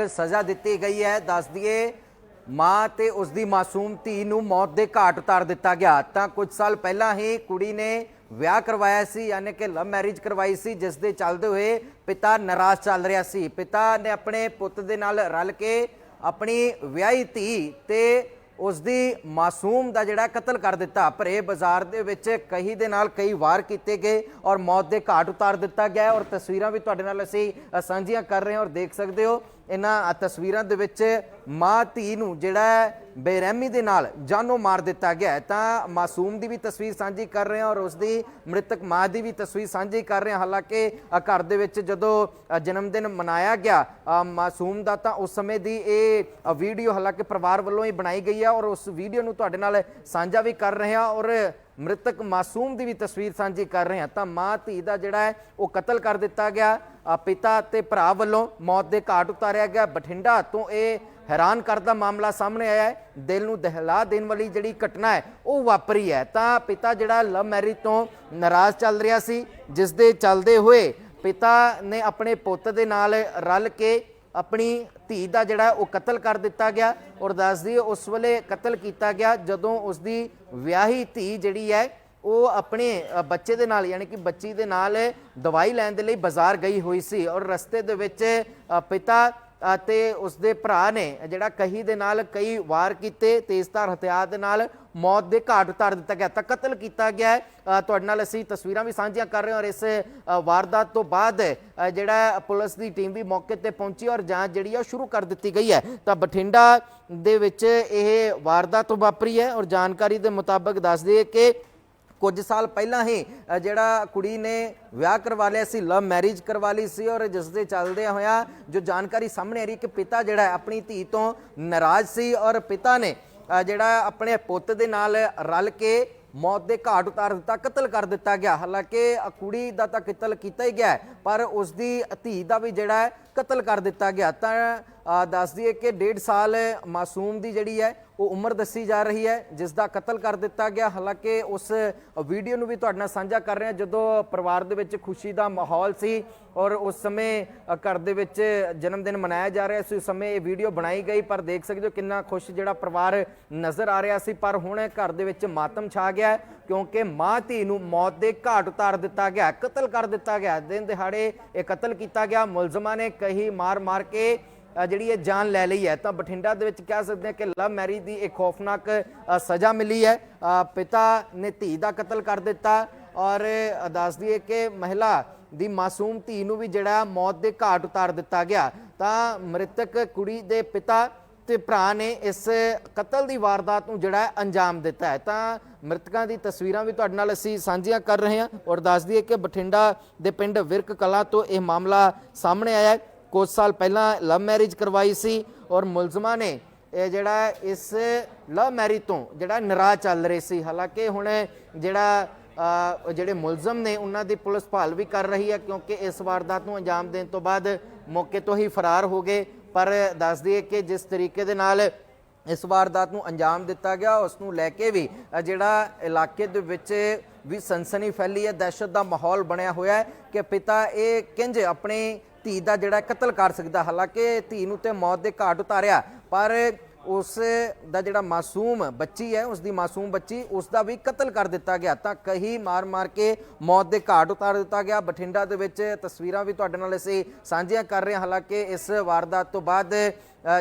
ਇੱਕ ਸਜ਼ਾ ਦਿੱਤੀ ਗਈ ਹੈ। ਦੱਸ ਦਈਏ, ਮਾਂ ਤੇ ਉਸ ਦੀ ਮਾਸੂਮ ਧੀ ਨੂੰ ਮੌਤ ਦੇ ਘਾਟ ਉਤਾਰ ਦਿੱਤਾ ਗਿਆ। ਤਾਂ ਕੁਝ ਸਾਲ ਪਹਿਲਾਂ ਹੀ ਕੁੜੀ ਨੇ ਵਿਆਹ ਕਰਵਾਇਆ ਸੀ, ਯਾਨੀ ਕਿ ਲਵ ਮੈਰਿਜ ਕਰਵਾਈ ਸੀ, ਜਿਸ ਦੇ ਚੱਲਦੇ ਹੋਏ ਪਿਤਾ ਨਾਰਾਜ਼ ਚੱਲ ਰਿਹਾ ਸੀ। ਪਿਤਾ ਨੇ ਆਪਣੇ ਪੁੱਤ ਦੇ ਨਾਲ ਰਲ ਕੇ ਆਪਣੀ ਵਿਆਹੀ ਧੀ ਤੇ ਉਸ ਦੀ ਮਾਸੂਮ ਦਾ ਜਿਹੜਾ ਕਤਲ ਕਰ ਦਿੱਤਾ। ਭਰੇ ਬਾਜ਼ਾਰ ਦੇ ਵਿੱਚ ਕਹੀ ਦੇ ਨਾਲ ਕਈ ਵਾਰ ਕੀਤੇ ਗਏ ਔਰ ਮੌਤ ਦੇ ਘਾਟ ਉਤਾਰ ਦਿੱਤਾ ਗਿਆ ਔਰ ਤਸਵੀਰਾਂ ਵੀ ਤੁਹਾਡੇ ਨਾਲ ਅਸੀਂ ਸਾਂਝੀਆਂ ਕਰ ਰਹੇ ਹਾਂ ਔਰ ਦੇਖ ਸਕਦੇ ਹੋ ਇਹਨਾਂ ਤਸਵੀਰਾਂ ਦੇ ਵਿੱਚ ਮਾਂ ਧੀ ਨੂੰ ਜਿਹੜਾ ਬੇਰਹਿਮੀ ਦੇ ਨਾਲ ਜਾਨੋਂ ਮਾਰ ਦਿੱਤਾ ਗਿਆ ਹੈ। ਤਾਂ ਮਾਸੂਮ ਦੀ ਵੀ ਤਸਵੀਰ ਸਾਂਝੀ ਕਰ ਰਹੇ ਹਾਂ ਔਰ ਉਸ ਦੀ ਮ੍ਰਿਤਕ ਮਾਂ ਦੀ ਵੀ ਤਸਵੀਰ ਸਾਂਝੀ ਕਰ ਰਹੇ ਹਾਂ ਹਾਲਾਂਕਿ ਘਰ ਦੇ ਵਿੱਚ ਜਦੋਂ ਅ, ਜਨਮ ਦਿਨ ਮਨਾਇਆ ਗਿਆ ਮਾਸੂਮ ਦਾ ਤਾਂ ਉਸ ਸਮੇਂ ਦੀ ਇਹ ਵੀਡੀਓ ਹਾਲਾਂਕਿ ਪਰਿਵਾਰ ਵੱਲੋਂ ਹੀ ਬਣਾਈ ਗਈ ਹੈ ਔਰ ਉਸ ਵੀਡੀਓ ਨੂੰ ਤੁਹਾਡੇ ਨਾਲ ਸਾਂਝਾ ਵੀ ਕਰ ਰਹੇ ਹਾਂ ਔਰ ਮ੍ਰਿਤਕ ਮਾਸੂਮ ਦੀ ਵੀ ਤਸਵੀਰ ਸਾਂਝੀ ਕਰ ਰਹੇ ਹਾਂ। ਤਾਂ ਮਾਂ ਧੀ ਦਾ ਜਿਹੜਾ ਹੈ, ਉਹ ਕਤਲ ਕਰ ਦਿੱਤਾ ਗਿਆ। ਪਿਤਾ ਤੇ ਭਰਾ ਵੱਲੋਂ ਮੌਤ ਦੇ ਘਾਟ ਉਤਾਰਿਆ ਗਿਆ। ਬਠਿੰਡਾ ਤੋਂ ਇਹ ਹੈਰਾਨ ਕਰਦਾ ਮਾਮਲਾ ਸਾਹਮਣੇ ਆਇਆ ਹੈ। ਦਿਲ ਨੂੰ ਦਹਿਲਾ ਦੇਣ ਵਾਲੀ ਜਿਹੜੀ ਘਟਨਾ ਹੈ, ਉਹ ਵਾਪਰੀ ਹੈ। ਤਾਂ ਪਿਤਾ ਜਿਹੜਾ ਲਵ ਮੈਰਿਜ ਤੋਂ ਨਾਰਾਜ਼ ਚੱਲ ਰਿਹਾ ਸੀ, ਜਿਸ ਦੇ ਚੱਲਦੇ ਹੋਏ ਪਿਤਾ ਨੇ ਆਪਣੇ ਪੁੱਤ ਦੇ ਨਾਲ ਰਲ ਕੇ ਆਪਣੀ ਧੀ ਦਾ ਜਿਹੜਾ ਉਹ ਕਤਲ ਕਰ ਦਿੱਤਾ ਗਿਆ ਔਰ ਦੱਸਦੀ ਉਸ ਵੇਲੇ ਕਤਲ ਕੀਤਾ ਗਿਆ ਜਦੋਂ ਉਸ ਦੀ ਵਿਆਹੀ ਧੀ ਜਿਹੜੀ ਹੈ ਉਹ ਆਪਣੇ ਬੱਚੇ ਦੇ ਨਾਲ, ਯਾਨੀ ਕਿ ਬੱਚੀ ਦੇ ਨਾਲ ਦਵਾਈ ਲੈਣ ਦੇ ਲਈ ਬਾਜ਼ਾਰ ਗਈ ਹੋਈ ਸੀ ਔਰ ਰਸਤੇ ਦੇ ਵਿੱਚ ਪਿਤਾ ਅਤੇ ਉਸ ਦੇ ਭਰਾ ਨੇ ਜਿਹੜਾ ਕਹੀ ਦੇ ਨਾਲ ਕਈ ਵਾਰ ਕੀਤੇ ਤੇਜ਼ਧਾਰ ਹਥਿਆਰ ਦੇ ਨਾਲ ਮੌਤ ਦੇ ਘਾਟ ਉਤਾਰ ਦਿੱਤਾ ਗਿਆ, ਤਾਂ ਕਤਲ ਕੀਤਾ ਗਿਆ ਹੈ। ਤੁਹਾਡੇ ਨਾਲ ਅਸੀਂ ਤਸਵੀਰਾਂ ਵੀ ਸਾਂਝੀਆਂ ਕਰ ਰਹੇ ਹਾਂ ਔਰ ਇਸ ਵਾਰਦਾਤ ਤੋਂ ਬਾਅਦ ਜਿਹੜਾ ਪੁਲਿਸ ਦੀ ਟੀਮ ਵੀ ਮੌਕੇ ਤੇ ਪਹੁੰਚੀ ਔਰ ਜਾਂਚ ਜਿਹੜੀ ਆ ਉਹ ਸ਼ੁਰੂ ਕਰ ਦਿੱਤੀ ਗਈ ਹੈ। ਤਾਂ ਬਠਿੰਡਾ ਦੇ ਵਿੱਚ ਇਹ ਵਾਰਦਾਤ ਵਾਪਰੀ ਹੈ ਔਰ ਜਾਣਕਾਰੀ ਦੇ ਮੁਤਾਬਕ ਦੱਸ ਦਈਏ ਕਿ ਕੁਝ ਸਾਲ ਪਹਿਲਾਂ ਹੀ ਜਿਹੜਾ ਕੁੜੀ ਨੇ ਵਿਆਹ ਕਰਵਾ ਲਿਆ ਸੀ, ਲਵ ਮੈਰਿਜ ਕਰਵਾ ਲਈ ਸੀ ਔਰ ਜਿਸ ਦੇ ਚੱਲਦੇ ਹੋਇਆ ਜੋ ਜਾਣਕਾਰੀ ਸਾਹਮਣੇ ਆ ਰਹੀ ਕਿ ਪਿਤਾ ਜਿਹੜਾ ਆਪਣੀ ਧੀ ਤੋਂ ਨਾਰਾਜ਼ ਸੀ ਔਰ ਪਿਤਾ ਨੇ ਜਿਹੜਾ ਆਪਣੇ ਪੁੱਤ ਦੇ ਨਾਲ ਰਲ ਕੇ ਮੌਤ ਦੇ ਘਾਟ ਉਤਾਰ ਦਿੱਤਾ ਕਤਲ ਕਰ ਦਿੱਤਾ ਗਿਆ। ਹਾਲਾਂਕਿ ਕੁੜੀ ਦਾ ਤਾਂ ਕਤਲ ਕੀਤਾ ਹੀ ਗਿਆ ਹੈ, ਪਰ ਉਸ ਦੀ ਧੀ ਦਾ ਵੀ ਜਿਹੜਾ ਹੈ ਕਤਲ ਕਰ ਦਿੱਤਾ ਗਿਆ। ਤਾਂ ਅ, ਦੱਸ ਦਈਏ ਕਿ ਡੇਢ ਸਾਲ ਮਾਸੂਮ ਦੀ ਜਿਹੜੀ ਹੈ ਉਹ ਉਮਰ ਦੱਸੀ ਜਾ ਰਹੀ ਹੈ ਜਿਸ ਦਾ ਕਤਲ ਕਰ ਦਿੱਤਾ ਗਿਆ। ਹਾਲਾਂਕਿ ਉਸ ਵੀਡੀਓ ਨੂੰ ਵੀ ਤੁਹਾਡੇ ਨਾਲ ਸਾਂਝਾ ਕਰ ਰਹੇ ਹਾਂ ਜਦੋਂ ਪਰਿਵਾਰ ਦੇ ਵਿੱਚ ਖੁਸ਼ੀ ਦਾ ਮਾਹੌਲ ਸੀ ਔਰ ਉਸ ਸਮੇਂ ਘਰ ਦੇ ਵਿੱਚ ਜਨਮ ਦਿਨ ਮਨਾਇਆ ਜਾ ਰਿਹਾ ਸੀ, ਉਸ ਸਮੇਂ ਇਹ ਵੀਡੀਓ ਬਣਾਈ ਗਈ, ਪਰ ਦੇਖ ਸਕਦੇ ਹੋ ਕਿੰਨਾ ਖੁਸ਼ ਜਿਹੜਾ ਪਰਿਵਾਰ ਨਜ਼ਰ ਆ ਰਿਹਾ ਸੀ। ਪਰ ਹੁਣ ਘਰ ਦੇ ਵਿੱਚ ਮਾਤਮ ਛਾ ਗਿਆ ਕਿਉਂਕਿ ਮਾਂ ਧੀ ਨੂੰ ਮੌਤ ਦੇ ਘਾਟ ਉਤਾਰ ਦਿੱਤਾ ਗਿਆ, ਕਤਲ ਕਰ ਦਿੱਤਾ ਗਿਆ। ਦਿਨ ਦਿਹਾੜੇ ਇਹ ਕਤਲ ਕੀਤਾ ਗਿਆ। ਮੁਲਜ਼ਮਾਂ ਨੇ ਕਹੀ ਮਾਰ ਮਾਰ ਕੇ ਜਿਹੜੀ ਹੈ ਜਾਨ ਲੈ ਲਈ ਹੈ ਤਾਂ ਬਠਿੰਡਾ ਦੇ ਵਿੱਚ ਕਹਿ ਸਕਦੇ ਹਾਂ ਕਿ ਲਵ ਮੈਰਿਜ ਦੀ ਇੱਕ ਖੌਫਨਾਕ ਸਜ਼ਾ ਮਿਲੀ ਹੈ। ਪਿਤਾ ਨੇ ਧੀ ਦਾ ਕਤਲ ਕਰ ਦਿੱਤਾ ਔਰ ਅ, ਦੱਸ ਦਈਏ ਕਿ ਮਹਿਲਾ ਦੀ ਮਾਸੂਮ ਧੀ ਨੂੰ ਵੀ ਜਿਹੜਾ ਮੌਤ ਦੇ ਘਾਟ ਉਤਾਰ ਦਿੱਤਾ ਗਿਆ। ਤਾਂ ਮ੍ਰਿਤਕ ਕੁੜੀ ਦੇ ਪਿਤਾ ਤੇ ਭਰਾ ਨੇ ਇਸ ਕਤਲ ਦੀ ਵਾਰਦਾਤ ਨੂੰ ਜਿਹੜਾ ਅੰਜਾਮ ਦਿੱਤਾ ਹੈ। ਤਾਂ ਮ੍ਰਿਤਕਾਂ ਦੀ ਤਸਵੀਰਾਂ ਵੀ ਤੁਹਾਡੇ ਨਾਲ ਅਸੀਂ ਸਾਂਝੀਆਂ ਕਰ ਰਹੇ ਹਾਂ ਔਰ ਦੱਸ ਦਈਏ ਕਿ ਬਠਿੰਡਾ ਦੇ ਪਿੰਡ ਵਿਰਕ ਕਲਾ ਤੋਂ ਇਹ ਮਾਮਲਾ ਸਾਹਮਣੇ ਆਇਆ ਹੈ। ਕੁਝ ਸਾਲ ਪਹਿਲਾਂ ਲਵ ਮੈਰਿਜ ਕਰਵਾਈ ਸੀ ਔਰ ਮੁਲਜ਼ਮਾਂ ਨੇ ਇਹ ਜਿਹੜਾ ਇਸ ਲਵ ਮੈਰਿਜ ਤੋਂ ਜਿਹੜਾ ਨਰਾਜ਼ ਚੱਲ ਰਹੇ ਸੀ। ਹਾਲਾਂਕਿ ਹੁਣ ਜਿਹੜਾ ਜਿਹੜੇ ਮੁਲਜ਼ਮ ਨੇ ਉਹਨਾਂ ਦੀ ਪੁਲਿਸ ਭਾਲ ਵੀ ਕਰ ਰਹੀ ਹੈ ਕਿਉਂਕਿ ਇਸ ਵਾਰਦਾਤ ਨੂੰ ਅੰਜਾਮ ਦੇਣ ਤੋਂ ਬਾਅਦ ਮੌਕੇ ਤੋਂ ਹੀ ਫਰਾਰ ਹੋ ਗਏ। ਪਰ ਦੱਸ ਦਈਏ ਕਿ ਜਿਸ ਤਰੀਕੇ ਦੇ ਨਾਲ ਇਸ ਵਾਰਦਾਤ ਨੂੰ ਅੰਜਾਮ ਦਿੱਤਾ ਗਿਆ, ਉਸ ਨੂੰ ਲੈ ਕੇ ਵੀ ਜਿਹੜਾ ਇਲਾਕੇ ਦੇ ਵਿੱਚ ਵੀ ਸਨਸਨੀ ਫੈਲੀ ਹੈ, ਦਹਿਸ਼ਤ ਦਾ ਮਾਹੌਲ ਬਣਿਆ ਹੋਇਆ ਹੈ ਕਿ ਪਿਤਾ ਇਹ ਕਿੰਜ ਆਪਣੇ ਧੀ ਦਾ ਜਿਹੜਾ ਕਤਲ ਕਰ ਸਕਦਾ, ਹਾਲਾਂਕਿ ਧੀ ਨੂੰ ਤੇ ਮੌਤ ਦੇ ਘਾਟ ਉਤਾਰਿਆ, ਪਰ ਉਸ ਦਾ ਜਿਹੜਾ ਮਾਸੂਮ ਬੱਚੀ ਹੈ, ਉਸ ਦੀ ਮਾਸੂਮ ਬੱਚੀ, ਉਸ ਦਾ ਵੀ ਕਤਲ ਕਰ ਦਿੱਤਾ ਗਿਆ। ਤਾਂ ਕਹੀ ਮਾਰ-ਮਾਰ ਕੇ ਮੌਤ ਦੇ ਘਾਟ ਉਤਾਰ ਦਿੱਤਾ ਗਿਆ। ਬਠਿੰਡਾ ਦੇ ਵਿੱਚ ਤਸਵੀਰਾਂ ਵੀ ਤੁਹਾਡੇ ਨਾਲ ਅਸੀਂ ਸਾਂਝੀਆਂ ਕਰ ਰਹੇ ਹਾਂ। ਹਾਲਾਂਕਿ ਇਸ ਵਾਰਦਾਤ ਤੋਂ ਬਾਅਦ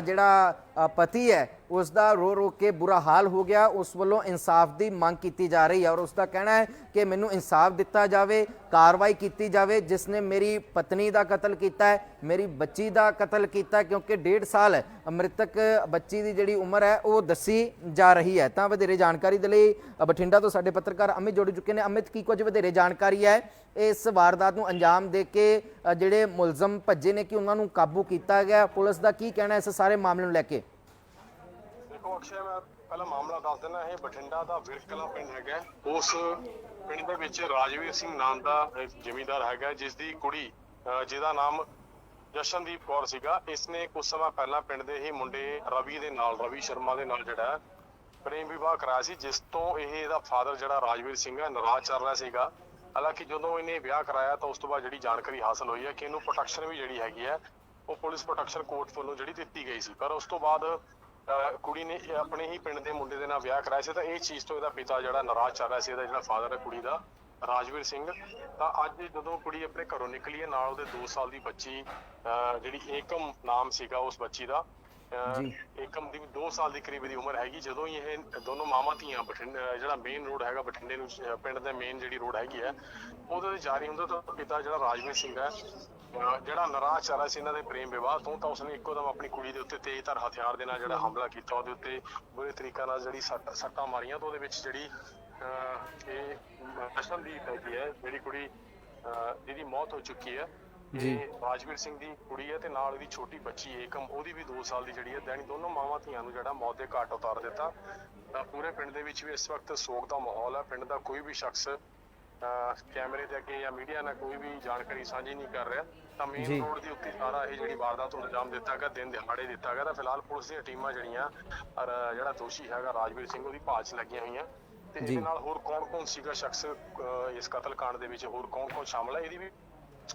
ਜਿਹੜਾ ਪਤੀ ਹੈ ਉਸ ਦਾ ਰੋ ਰੋ ਕੇ ਬੁਰਾ ਹਾਲ ਹੋ ਗਿਆ। ਉਸ ਵੱਲੋਂ ਇਨਸਾਫ ਦੀ ਮੰਗ ਕੀਤੀ ਜਾ ਰਹੀ ਹੈ ਔਰ ਉਸ ਦਾ ਕਹਿਣਾ ਹੈ ਕਿ ਮੈਨੂੰ ਇਨਸਾਫ ਦਿੱਤਾ ਜਾਵੇ, ਕਾਰਵਾਈ ਕੀਤੀ ਜਾਵੇ। ਜਿਸ ਨੇ ਮੇਰੀ ਪਤਨੀ ਦਾ ਕਤਲ ਕੀਤਾ ਹੈ, ਮੇਰੀ ਬੱਚੀ ਦਾ ਕਤਲ ਕੀਤਾ ਕਿਉਂਕਿ ਡੇਢ ਸਾਲ ਮ੍ਰਿਤਕ ਬੱਚੀ ਦੀ ਜਿਹੜੀ ਉਮਰ ਹੈ, ਉਹ ਦੱਸੀ ਜਾ ਰਹੀ ਹੈ। ਤਾਂ ਵਧੇਰੇ ਜਾਣਕਾਰੀ ਦੇ ਲਈ ਬਠਿੰਡਾ ਤੋਂ ਸਾਡੇ ਪੱਤਰਕਾਰ ਅਮਿਤ ਜੋੜੀ ਚੁੱਕੇ ਨੇ। ਅਮਿਤ, ਕੀ ਕੁਝ ਵਧੇਰੇ ਜਾਣਕਾਰੀ ਹੈ ਇਸ ਵਾਰਦਾਤ ਨੂੰ ਅੰਜਾਮ ਦੇ ਕੇ ਜਿਹੜੇ ਮੁਲਜ਼ਮ ਭੱਜੇ ਨੇ, ਕਿ ਉਹਨਾਂ ਨੂੰ ਕਾਬੂ ਕੀਤਾ ਗਿਆ? ਪੁਲਿਸ ਦਾ ਕੀ ਕਹਿਣਾ ਇਸ ਸਾਰੇ ਮਾਮਲੇ ਨੂੰ ਲੈ ਕੇ? ਦੇਖੋ ਅਕਸ਼ੈ, ਮੈਂ ਪਹਿਲਾਂ ਮਾਮਲਾ ਦੱਸ ਦਿੰਦਾ, ਇਹ ਬਠਿੰਡਾ ਦਾ ਵਿਰਕਲਾ ਪਿੰਡ ਹੈਗਾ। ਉਸ ਪਿੰਡ ਦੇ ਵਿੱਚ ਰਾਜਵੀਰ ਸਿੰਘ ਨਾਮ ਦਾ ਜ਼ਿਮੀਂਦਾਰ ਹੈਗਾ ਜਿਸ ਦੀ ਕੁੜੀ ਜਿਹਦਾ ਨਾਮ ਜਸ਼ਨਦੀਪ ਕੌਰ ਸੀਗਾ। ਇਸ ਨੇ ਕੁਝ ਸਮਾਂ ਪਹਿਲਾਂ ਪਿੰਡ ਦੇ ਹੀ ਮੁੰਡੇ ਰਵੀ ਦੇ ਨਾਲ, ਰਵੀ ਸ਼ਰਮਾ ਦੇ ਨਾਲ ਜਿਹੜਾ ਪ੍ਰੇਮ ਵਿਵਾਹ ਕਰਾਇਆ ਸੀ, ਜਿਸ ਤੋਂ ਇਹ ਇਹਦਾ ਫਾਦਰ ਜਿਹੜਾ ਰਾਜਵੀਰ ਸਿੰਘ ਹੈ, ਨਾਰਾਜ਼ ਚੱਲ ਰਿਹਾ ਸੀਗਾ। ਹਾਲਾਂਕਿ ਜਦੋਂ ਇਹਨੇ ਵਿਆਹ ਕਰਾਇਆ, ਤਾਂ ਉਸ ਤੋਂ ਬਾਅਦ ਜਿਹੜੀ ਜਾਣਕਾਰੀ ਹਾਸਲ ਹੋਈ ਹੈ ਕਿ ਇਹਨੂੰ ਪ੍ਰੋਟੈਕਸ਼ਨ ਵੀ ਜਿਹੜੀ ਹੈਗੀ ਹੈ ਉਹ ਪੁਲਿਸ ਪ੍ਰੋਟੈਕਸ਼ਨ ਕੋਰਟ ਵੱਲੋਂ ਜਿਹੜੀ ਦਿੱਤੀ ਗਈ ਸੀ। ਪਰ ਉਸ ਤੋਂ ਬਾਅਦ ਕੁੜੀ ਨੇ ਆਪਣੇ ਹੀ ਪਿੰਡ ਦੇ ਮੁੰਡੇ ਦੇ ਨਾਲ ਵਿਆਹ ਕਰਾਇਆ ਸੀ। ਤਾਂ ਇਹ ਚੀਜ਼ ਤੋਂ ਇਹਦਾ ਪਿਤਾ ਜਿਹੜਾ ਨਾਰਾਜ਼ ਚੱਲ ਰਿਹਾ ਸੀ ਇਹਦਾ ਜਿਹੜਾ ਫਾਦਰ ਹੈ ਕੁੜੀ ਦਾ ਰਾਜਵੀਰ ਸਿੰਘ। ਤਾਂ ਅੱਜ ਜਦੋਂ ਕੁੜੀ ਆਪਣੇ ਘਰੋਂ ਨਿਕਲੀ ਹੈ ਨਾਲ ਉਹਦੇ 2 ਸਾਲ ਦੀ ਬੱਚੀ ਜਿਹੜੀ ਏਕਮ ਨਾਮ ਸੀਗਾ ਉਸ ਬੱਚੀ ਦਾ ਅਹ। ਏਕਮ ਦੀ 2 ਸਾਲ ਦੀ ਕਰੀਬ ਦੀ ਉਮਰ ਹੈਗੀ। ਜਦੋਂ ਇਹ ਦੋਨੋਂ ਮਾਵਾਂ ਧੀਆਂ ਬਠਿੰਡਾ ਜਿਹੜਾ ਮੇਨ ਰੋਡ ਹੈਗਾ ਬਠਿੰਡੇ ਨੂੰ ਪਿੰਡ ਦੇ ਮੇਨ ਜਿਹੜੀ ਰੋਡ ਹੈਗੀ ਹੈ ਉਹਦੇ ਤੇ ਜਾਰੀ ਹੁੰਦਾ ਤਾਂ ਪਿਤਾ ਜਿਹੜਾ ਰਾਜਵੀਰ ਸਿੰਘ ਹੈ ਅਹ, ਜਿਹੜਾ ਰਿਹਾ ਸੀ ਇਹਨਾਂ ਦੇ ਪ੍ਰੇਮ ਵਿਵਾਹ ਤੋਂ ਤਾਂ ਉਸਨੇ ਇੱਕੋ ਦਮ ਆਪਣੀ ਕੁੜੀ ਦੇ ਉੱਤੇ ਤੇਜ਼ਧਾਰ ਹਥਿਆਰ ਦੇ ਨਾਲ ਜਿਹੜਾ ਹਮਲਾ ਕੀਤਾ ਉਹਦੇ ਉੱਤੇ ਬੁਰੇ ਤਰੀਕਾ ਨਾਲ ਜਿਹੜੀ ਸੱਟ- ਸੱਟਾਂ ਮਾਰੀਆਂ ਤਾਂ ਉਹਦੇ ਵਿੱਚ ਜਿਹੜੀ ਅਹ, ਇਹ ਅਸ਼ਨਦੀਪ ਹੈਗੀ ਹੈ ਜਿਹੜੀ ਕੁੜੀ ਅਹ, ਜਿਹਦੀ ਮੌਤ ਹੋ ਚੁੱਕੀ ਹੈ। ਜੀ। ਇਹ ਰਾਜਵੀਰ ਸਿੰਘ ਦੀ ਕੁੜੀ ਹੈ ਤੇ ਨਾਲ ਉਹਦੀ ਛੋਟੀ ਬੱਚੀ ਏਕਮ ਉਹਦੀ ਵੀ 2 ਸਾਲ ਦੀ ਜਿਹੜੀ ਹੈ ਦੈਣੀ ਦੋਨੋਂ ਮਾਵਾਂ ਧੀਆਂ ਨੂੰ ਜਿਹੜਾ ਮੌਤ ਦੇ ਘਾਟ ਉਤਾਰ ਦਿੱਤਾ। ਤਾਂ ਪੂਰੇ ਪਿੰਡ ਦੇ ਵਿੱਚ ਵੀ ਇਸ ਵਕਤ ਸੋਗ ਦਾ ਮਾਹੌਲ ਹੈ ਪਿੰਡ ਦਾ ਕੋਈ ਵੀ ਸ਼ਖਸ ਕੈਮਰੇ ਦੇ ਅੱਗੇ ਜਾਂ ਮੀਡੀਆ ਨਾਲ ਕੋਈ ਵੀ ਜਾਣਕਾਰੀ ਸਾਂਝੀ ਨਹੀਂ ਕਰ ਰਿਹਾ ਤਾਂ। ਮੇਨ ਰੋਡ ਦੇ ਉੱਤੇ ਸਾਰਾ ਇਹ ਜਿਹੜੀ ਵਾਰਦਾਤ ਨੂੰ ਅੰਜਾਮ ਦਿੱਤਾ ਗਿਆ ਦਿਨ ਦਿਹਾੜੇ ਦਿੱਤਾ ਗਿਆ ਤਾਂ ਫਿਲਹਾਲ ਪੁਲਿਸ ਦੀਆਂ ਟੀਮਾਂ ਜਿਹੜੀਆਂ ਔਰ ਜਿਹੜਾ ਦੋਸ਼ੀ ਹੈਗਾ ਰਾਜਵੀਰ ਸਿੰਘ ਉਹਦੀ ਭਾਲ 'ਚ ਲੱਗੀਆਂ ਹੋਈਆਂ। ਤੇ। ਇਹਦੇ ਨਾਲ ਹੋਰ ਕੌਣ-ਕੌਣ ਸੀਗਾ ਸ਼ਖਸ ਇਸ ਕਤਲकांड ਦੇ ਵਿੱਚ ਹੋਰ ਕੌਣ-ਕੌਣ ਸ਼ਾਮਲ ਹੈ ਇਹਦੀ ਵੀ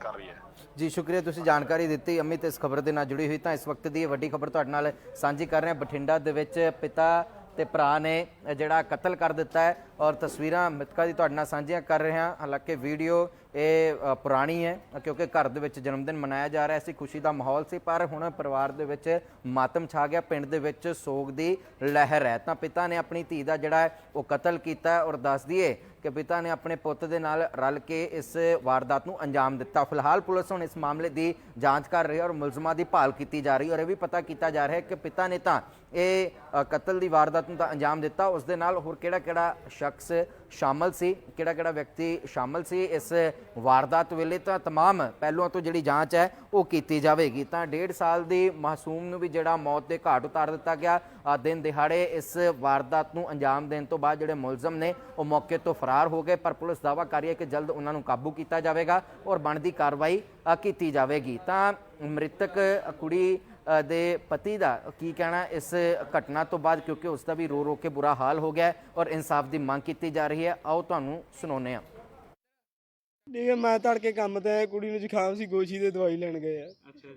ਕਰ ਰਹੀ ਹੈ। ਜੀ ਸ਼ੁਕਰੀਆ ਤੁਸੀਂ ਜਾਣਕਾਰੀ ਦਿੱਤੀ। ਅਮਿਤ ਇਸ ਖਬਰ ਦੇ ਨਾਲ ਜੁੜੀ ਹੋਈ ਤਾਂ ਇਸ ਵਕਤ ਦੀ ਇਹ ਵੱਡੀ ਖਬਰ ਤੁਹਾਡੇ ਨਾਲ ਸਾਂਝੀ ਕਰ ਰਹੇ ਹਾਂ। ਬਠਿੰਡਾ ਦੇ ਵਿੱਚ ਪਿਤਾ ਤੇ ਭਰਾ ਨੇ ਜਿਹੜਾ ਕਤਲ ਕਰ ਦਿੱਤਾ ਹੈ। ਔਰ ਤਸਵੀਰਾਂ ਮ੍ਰਿਤਕਾਂ ਦੀ ਤੁਹਾਡੇ ਨਾਲ ਸਾਂਝੀਆਂ ਕਰ ਰਹੇ ਹਾਂ। ਹਾਲਾਂਕਿ ਵੀਡੀਓ ਇਹ ਪੁਰਾਣੀ ਹੈ, ਕਿਉਂਕਿ ਘਰ ਦੇ ਵਿੱਚ ਜਨਮ ਦਿਨ ਮਨਾਇਆ ਜਾ ਰਿਹਾ ਸੀ ਖੁਸ਼ੀ ਦਾ ਮਾਹੌਲ ਸੀ, ਪਰ ਹੁਣ ਪਰਿਵਾਰ ਦੇ ਵਿੱਚ ਮਾਤਮ ਛਾ ਗਿਆ, ਪਿੰਡ ਦੇ ਵਿੱਚ ਸੋਗ ਦੀ ਲਹਿਰ ਹੈ। ਤਾਂ ਪਿਤਾ ਨੇ ਆਪਣੀ ਧੀ ਦਾ ਜਿਹੜਾ ਉਹ ਕਤਲ ਕੀਤਾ ਔਰ ਦੱਸ ਦਈਏ ਕਿ ਪਿਤਾ ਨੇ ਆਪਣੇ ਪੁੱਤ ਦੇ ਨਾਲ ਰਲ ਕੇ ਇਸ ਵਾਰਦਾਤ ਨੂੰ ਅੰਜਾਮ ਦਿੱਤਾ। ਫਿਲਹਾਲ ਪੁਲਿਸ ਹੁਣ ਇਸ ਮਾਮਲੇ ਦੀ ਜਾਂਚ ਕਰ ਰਹੀ ਹੈ ਔਰ ਮੁਲਜ਼ਮਾਂ ਦੀ ਭਾਲ ਕੀਤੀ ਜਾ ਰਹੀ ਹੈ ਔਰ ਇਹ ਵੀ ਪਤਾ ਕੀਤਾ ਜਾ ਰਿਹਾ ਹੈ ਕਿ ਪਿਤਾ ਨੇ ਤਾਂ ਇਹ ਕਤਲ ਦੀ ਵਾਰਦਾਤ ਨੂੰ ਤਾਂ ਅੰਜਾਮ ਦਿੱਤਾ। ਉਸ ਦੇ ਨਾਲ ਹੋਰ ਕਿਹੜਾ ਕਿਹੜਾ ਸ਼ਖਸ ਸ਼ਾਮਲ ਸੀ ਕਿਹੜਾ ਕਿਹੜਾ ਵਿਅਕਤੀ ਸ਼ਾਮਲ ਸੀ ਇਸ ਵਾਰਦਾਤ ਵੇਲੇ ਤਾਂ तमाम ਪਹਿਲੂਆਂ ਤੋਂ ਜਿਹੜੀ ਜਾਂਚ ਹੈ ਉਹ ਕੀਤੀ ਜਾਵੇਗੀ ਤਾਂ 1.5 ਸਾਲ ਦੀ ਮਾਸੂਮ ਨੂੰ ਵੀ ਜਿਹੜਾ ਮੌਤ ਦੇ ਘਾਟ ਉਤਾਰ ਦਿੱਤਾ ਗਿਆ ਅ, ਦਿਨ ਦਿਹਾੜੇ ਇਸ ਵਾਰਦਾਤ ਨੂੰ ਅੰਜਾਮ ਦੇਣ ਤੋਂ ਬਾਅਦ ਜਿਹੜੇ ਮੁਲਜ਼ਮ ਨੇ ਉਹ ਮੌਕੇ ਤੋਂ ਫਰਾਰ ਹੋ ਗਏ ਪਰ ਪੁਲਿਸ ਦਾਅਵਾ ਕਰ ਰਹੀ ਹੈ ਕਿ ਜਲਦ ਉਹਨਾਂ ਨੂੰ ਕਾਬੂ ਕੀਤਾ ਜਾਵੇਗਾ ਔਰ ਬਣਦੀ ਕਾਰਵਾਈ ਅ, ਕੀਤੀ ਜਾਵੇਗੀ ਤਾਂ ਮ੍ਰਿਤਕ ਕੁੜੀ ਅ, ਦੇ ਪਤੀ ਦਾ ਕੀ ਕਹਿਣਾ ਇਸ ਘਟਨਾ ਤੋਂ ਬਾਅਦ ਕਿਉਂਕਿ ਉਸ ਦਾ ਵੀ ਰੋ ਰੋ ਕੇ ਬੁਰਾ ਹਾਲ ਹੋ ਗਿਆ ਹੈ ਔਰ ਇਨਸਾਫ ਦੀ ਮੰਗ ਕੀਤੀ ਜਾ ਰਹੀ ਹੈ। ਆਓ ਤੁਹਾਨੂੰ ਸੁਣਾਉਂਦੇ ਹਾਂ। ਠੀਕ ਹੈ ਮੈਂ ਤੜਕੇ ਕੰਮ ਤੇ ਆਇਆ ਕੁੜੀ ਨੂੰ ਜ਼ੁਕਾਮ ਸੀ ਗੋਸ਼ੀ ਦੇ ਦਵਾਈ ਲੈਣ ਗਏ ਆ।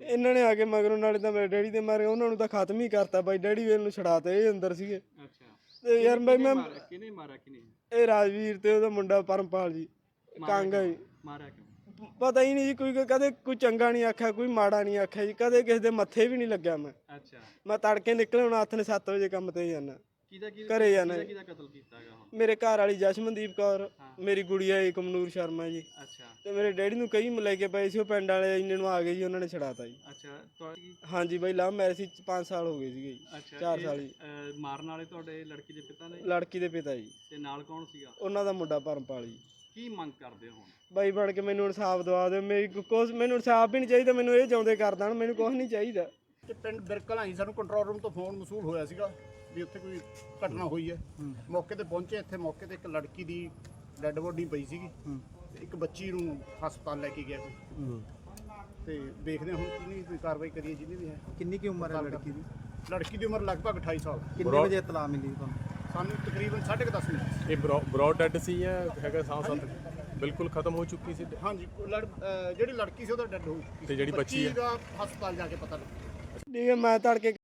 ਇਹਨਾਂ ਨੇ ਆ ਕੇ ਮਗਰੋਂ ਨਾਲੇ ਤਾਂ ਮੇਰੇ ਡੈਡੀ ਦੇ ਮਾਰੇ ਉਹਨਾਂ ਨੂੰ ਤਾਂ ਖਤਮ ਹੀ ਕਰਤਾ ਬਾਈ ਡੈਡੀ ਵੇਲ ਨੂੰ ਛੜਾਤਾ ਇਹ ਅੰਦਰ ਸੀਗੇ। ਅੱਛਾ। ਤੇ ਯਾਰ ਬਾਈ ਮੈਂ ਕਿਨੇ ਮਾਰਿਆ ਕਿਨੇ ਇਹ ਰਾਜਵੀਰ ਤੇ ਉਹਦਾ ਮੁੰਡਾ ਪਰਮਪਾਲ ਜੀ ਕਾਂਗਾ ਜੀ। ਮਾਰਿਆ ਕਿਉਂ? ਪਤਾ ਹੀ ਨਹੀਂ ਜੀ ਕੋਈ ਕਦੇ ਕੋਈ ਚੰਗਾ ਨਹੀਂ ਆਖਿਆ ਕੋਈ ਮਾੜਾ ਨਹੀਂ ਆਖਿਆ ਜੀ ਕਦੇ ਕਿਸੇ ਦੇ ਮੱਥੇ ਵੀ ਨਹੀਂ ਲੱਗਿਆ ਮੈਂ। ਅੱਛਾ। ਮੈਂ ਤੜਕੇ ਨਿਕਲੇ ਹੁਣ ਹੱਥ ਨੇ 7 ਵਜੇ ਕੰਮ ਤੇ ਜਾਣਾ ਕਿਹਦਾ ਕਿਹਦਾ ਘਰੇ ਜਾਣਾ ਕਿਹਦਾ ਜੀ। ਕਿਹਦਾ ਕਤਲ ਕੀਤਾ ਹੈਗਾ ਹੁਣ? ਮੇਰੇ ਘਰ ਵਾਲੀ ਜਸ਼ਮਨਦੀਪ ਕੌਰ ਹਾਂ। ਮੇਰੀ ਗੁੜੀਆ ਏ ਕਮਨੂਰ ਸ਼ਰਮਾ ਜੀ। ਅੱਛਾ। ਤੇ ਮੇਰੇ ਡੈਡੀ ਨੂੰ ਕਈ ਲੈ ਕੇ ਪਏ ਸੀ ਉਹ ਪਿੰਡ ਵਾਲੇ ਇੰਨੇ ਨੂੰ ਆ ਗਏ ਜੀ ਉਹਨਾਂ ਨੇ ਛੜਾਤਾ ਜੀ। ਅੱਛਾ ਤੁਹਾਡੀ ਹਾਂਜੀ ਬਾਈ ਲਵ ਮੈਰਿਜ ਸੀ 5 ਸਾਲ ਹੋ ਗਏ ਸੀਗੇ ਜੀ ਅੱਛਾ ਚਾਰ ਇਹ, ਸਾਲ ਜੀ। ਅਹ, ਮਾਰਨ ਵਾਲੇ ਤੁਹਾਡੇ ਲੜਕੀ ਦੇ ਪਿਤਾ ਨੇ? ਲੜਕੀ ਦੇ ਪਿਤਾ ਜੀ। ਤੇ ਨਾਲ ਕੌਣ ਸੀਗਾ? ਉਹਨਾਂ ਦਾ ਮੁੰਡਾ ਪਰਮਪਾਲ ਜੀ। ਕੀ ਮੰਗ ਕਰਦੇ ਹੋ ਬਾਈ ਬਣ ਕੇ ਮੈਨੂੰ ਇਨਸਾਫ ਦਵਾ ਦਿਓ ਮੇਰੀ ਕੁਛ ਮੈਨੂੰ ਇਨਸਾਫ ਵੀ ਨਹੀਂ ਚਾਹੀਦਾ ਮੈਨੂੰ ਇਹ ਜਿਉਂਦੇ ਕਰ ਦੇਣ ਮੈਨੂੰ ਕੁਝ ਨਹੀਂ ਚਾਹੀਦਾ। ਤੇ ਪਿੰਡ ਬਿਰਕਲਾਂ ਹੀ ਸਾਨੂੰ ਕੰਟਰੋਲ ਰੂਮ ਤੋਂ ਫੋਨ ਮਸੂਲ ਹੋਇਆ ਸੀਗਾ ਵੀ ਉੱਥੇ ਕੋਈ ਘਟਨਾ ਹੋਈ ਹੈ। ਮੌਕੇ ਤੇ ਪਹੁੰਚੇ ਇੱਥੇ ਮੌਕੇ ਤੇ ਇੱਕ ਲੜਕੀ ਦੀ ਡੈੱਡ ਬੋਡੀ ਪਈ ਸੀਗੀ। ਤੇ ਇੱਕ ਬੱਚੀ ਨੂੰ ਹਸਪਤਾਲ ਲੈ ਕੇ ਗਿਆ ਕੋਈ। ਤੇ ਦੇਖਦੇ ਹਾਂ ਹੁਣ ਕਿੰਨੀ ਕੋਈ ਕਾਰਵਾਈ ਕਰੀਏ ਜਿਹਨੇ ਵੀ ਹੈ। ਕਿੰਨੀ ਕੀ ਉਮਰ ਹੈ ਲੜਕੀ ਦੀ? ਲੜਕੀ ਦੀ ਉਮਰ ਲਗਭਗ 28 ਸਾਲ। ਕਿੰਨੇ ਵਜੇ ਇਤਲਾ ਮਿਲੀ ਤੁਹਾਨੂੰ? ਸਾਨੂੰ ਤਕਰੀਬਨ 10:30 ਮਿੰਟ। ਇਹ ਬ੍ਰੌਡ ਡੈਡ ਸੀ ਜਾਂ ਹੈਗਾ ਸਾਹ ਸਾਹ ਬਿਲਕੁਲ ਖਤਮ ਹੋ ਚੁੱਕੀ ਸੀ ਹਾਂਜੀ ਉਹ ਲੜ ਅਹ ਜਿਹੜੀ ਲੜਕੀ ਸੀ ਉਹਦਾ ਡੈੱਡ ਹੋ ਚੁੱਕੀ ਤੇ ਜਿਹੜੀ ਬੱਚੀ ਹੈ? ਦਾ ਹਸਪਤਾਲ ਜਾ ਕੇ ਪਤਾ ਲੱਗਾ ਠੀਕ ਹੈ ਮੈਂ ਤੜਕੇ